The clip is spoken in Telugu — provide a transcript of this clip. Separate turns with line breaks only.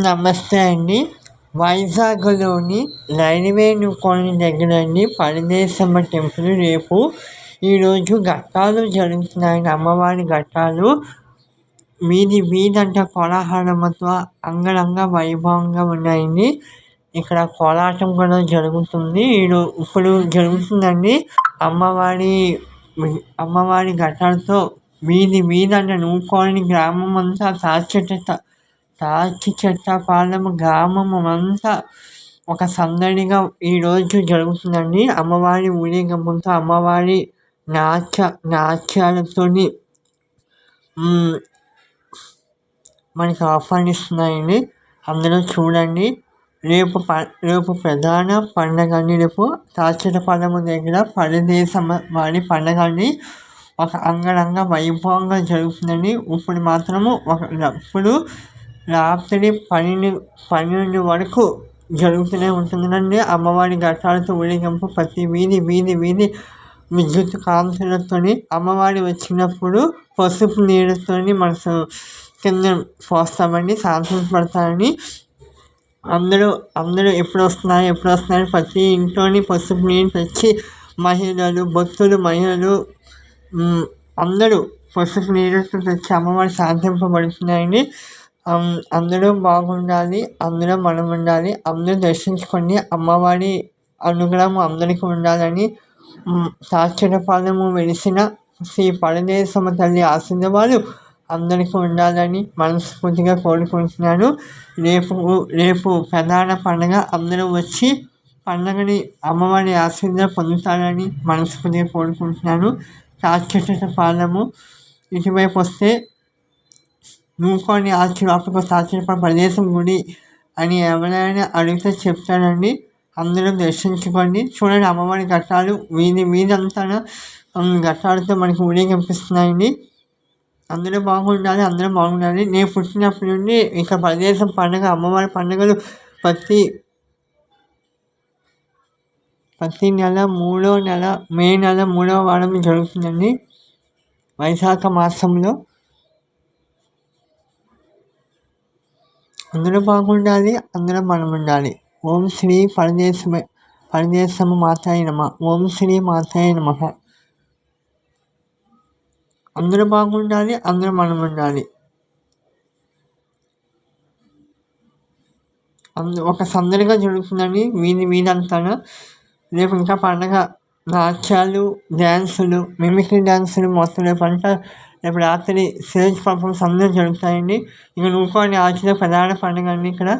నమస్తే అండి. వైజాగ్లోని రైల్వే కాలనీ దగ్గర అండి పరదేశమ్మ టెంపుల్. రేపు ఈరోజు ఘట్టాలు జరుగుతున్నాయండి. అమ్మవారి ఘట్టాలు. వీధి వీధంతా కోలాహలముతో అంగరంగ వైభవంగా ఉన్నాయండి. ఇక్కడ కోలాటం కూడా జరుగుతుంది. ఈరో ఇప్పుడు జరుగుతుందండి అమ్మవారి అమ్మవారి ఘట్టాలతో వీధి వీధంతా నూకోని గ్రామం అంతా సాక్షత పాలెం గ్రామము అంతా ఒక సందడిగా ఈరోజు జరుగుతుందండి. అమ్మవారి ఊరేగింపుతో అమ్మవారి నాట్య నాట్యాలతోని మనకి ఆహ్వానిస్తున్నాయండి అందరూ చూడండి. రేపు ప రేపు ప్రధాన పండగ అండి. రేపు పాలెం దగ్గర పరదేశం వారి పండగ అండి. ఒక అంగరంగ వైభవంగా జరుగుతుందండి. ఇప్పుడు మాత్రము ఒక ఇప్పుడు రాత్రి పన్నెండు పన్నెండు వరకు జరుగుతూనే ఉంటుందండి. అమ్మవారి ఘటాలతో ఊరేగింపు ప్రతి వీధి వీధి వీధి విద్యుత్ కాంతులతో అమ్మవారి వచ్చినప్పుడు పసుపు నీళ్ళతో మనసు కింద పోస్తామండి పడతారని అందరూ అందరూ ఎప్పుడు వస్తున్నారు ఎప్పుడు వస్తున్నారు ప్రతి ఇంట్లోని పసుపు నీళ్ళు తెచ్చి మహిళలు భక్తులు మహిళలు అందరూ పసుపు నీళ్ళతో తెచ్చి అమ్మవారి శాంతింపబడుతున్నాయండి. అందరూ బాగుండాలి అందరూ మనం ఉండాలి అందరూ దర్శించుకొని అమ్మవారి అనుగ్రహం అందరికీ ఉండాలని సాక్షరపాలెము వెలిసిన శ్రీ పరదేశమ్మ తల్లి ఆశీర్వాదాలు అందరికీ ఉండాలని మనస్ఫూర్తిగా కోరుకుంటున్నాను. రేపు రేపు ప్రధాన పండుగ అందరూ వచ్చి పండుగని అమ్మవారి ఆశీర్వాదం పొందుతారని మనస్ఫూర్తిగా కోరుకుంటున్నాను. పాలెము ఇటువైపు వస్తే నూకొని ఆశ్చర్యపక ఆశ్చర్యపడ ప్రదేశం గుడి అని ఎవరైనా అడిగితే చెప్తానండి అందరూ దర్శించుకోండి. చూడండి అమ్మవారి ఘట్టాలు వీధి వీధంతా ఘట్టాలతో మనకి ఊరేగింపిస్తున్నాయండి అందరూ బాగుండాలి అందరూ బాగుండాలి. నేను పుట్టినప్పటి నుండి ఇక ప్రదేశం పండుగ అమ్మవారి పండుగలు ప్రతి ప్రతి నెల మూడో నెల మే నెల మూడో వారం జరుగుతుందండి. వైశాఖ మాసంలో. అందరూ బాగుండాలి అందరం మనం ఉండాలి ఓం శ్రీ పరదేశమ పరదేశమ మాతాయ నమ. ఓం శ్రీ మాతాయ నమ. అందరూ బాగుండాలి అందరూ మనం ఉండాలి అందు ఒక సందడిగా జరుగుతుందని వీధి వీధంతా రేపు ఇంకా పండగ. నాట్యాలు డ్యాన్సులు మిమిక్రీ డ్యాన్సులు మొత్తం రేపు అంతా రేపు రాత్రి స్టేజ్ పర్ఫార్మెన్స్ అందరూ జరుగుతాయండి. ఇక నూకో ఆచిన ప్రధాన పండుగ అండి ఇక్కడ.